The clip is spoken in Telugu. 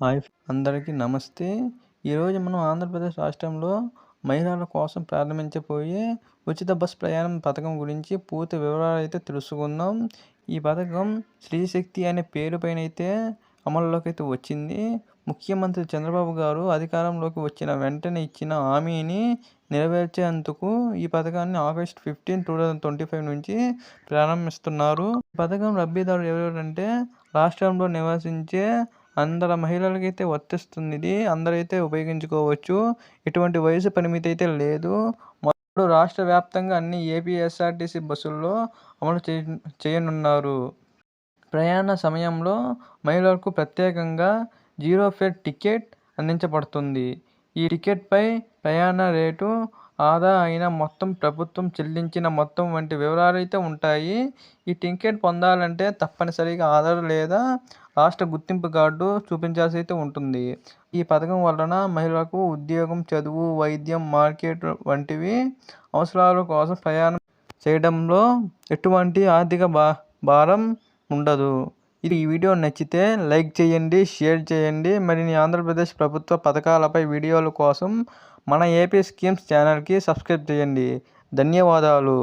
హాయ్ అందరికీ నమస్తే. ఈరోజు మనం ఆంధ్రప్రదేశ్ రాష్ట్రంలో మహిళల కోసం ప్రారంభించబోయే ఉచిత బస్ ప్రయాణం పథకం గురించి పూర్తి వివరాలు అయితే తెలుసుకుందాం. ఈ పథకం శ్రీశక్తి అనే పేరు పైన అయితే అమల్లోకి అయితే వచ్చింది. ముఖ్యమంత్రి చంద్రబాబు గారు అధికారంలోకి వచ్చిన వెంటనే ఇచ్చిన హామీని నెరవేర్చేందుకు ఈ పథకాన్ని August fifteen two thousand twenty five నుంచి ప్రారంభిస్తున్నారు. ఈ పథకం లబ్ధిదారులు ఎవరెవరంటే రాష్ట్రంలో నివసించే అందరు మహిళలకైతే వర్తిస్తుంది ఇది. అందరైతే ఉపయోగించుకోవచ్చు. ఎటువంటి వయసు పరిమితి అయితే లేదు. మొదలు రాష్ట్ర వ్యాప్తంగా అన్ని ఏపీఎస్ఆర్టీసీ బస్సుల్లో అమలు చే చేయనున్నారు. ప్రయాణ సమయంలో మహిళలకు ప్రత్యేకంగా జీరో ఫేర్ టికెట్ అందించబడుతుంది. ఈ టికెట్పై ప్రయాణ రేటు ఆదా అయిన మొత్తం ప్రభుత్వం చెల్లించిన మొత్తం వంటి వివరాలు అయితే ఉంటాయి. ఈ టికెట్ పొందాలంటే తప్పనిసరిగా ఆధార్ లేదా రాష్ట్ర గుర్తింపు కార్డు చూపించాల్సి అయితే ఉంటుంది. ఈ పథకం వలన మహిళలకు ఉద్యోగం చదువు వైద్యం మార్కెట్ వంటివి అవసరాల కోసం ప్రయాణం చేయడంలో ఎటువంటి ఆర్థిక భా భారం ఉండదు. ఇది ఈ వీడియో నచ్చితే లైక్ చేయండి షేర్ చేయండి. మరిన్ని ఆంధ్రప్రదేశ్ ప్రభుత్వ పథకాలపై వీడియోల కోసం మన ఏపీ స్కీమ్స్ ఛానల్కి సబ్స్క్రైబ్ చేయండి. ధన్యవాదాలు.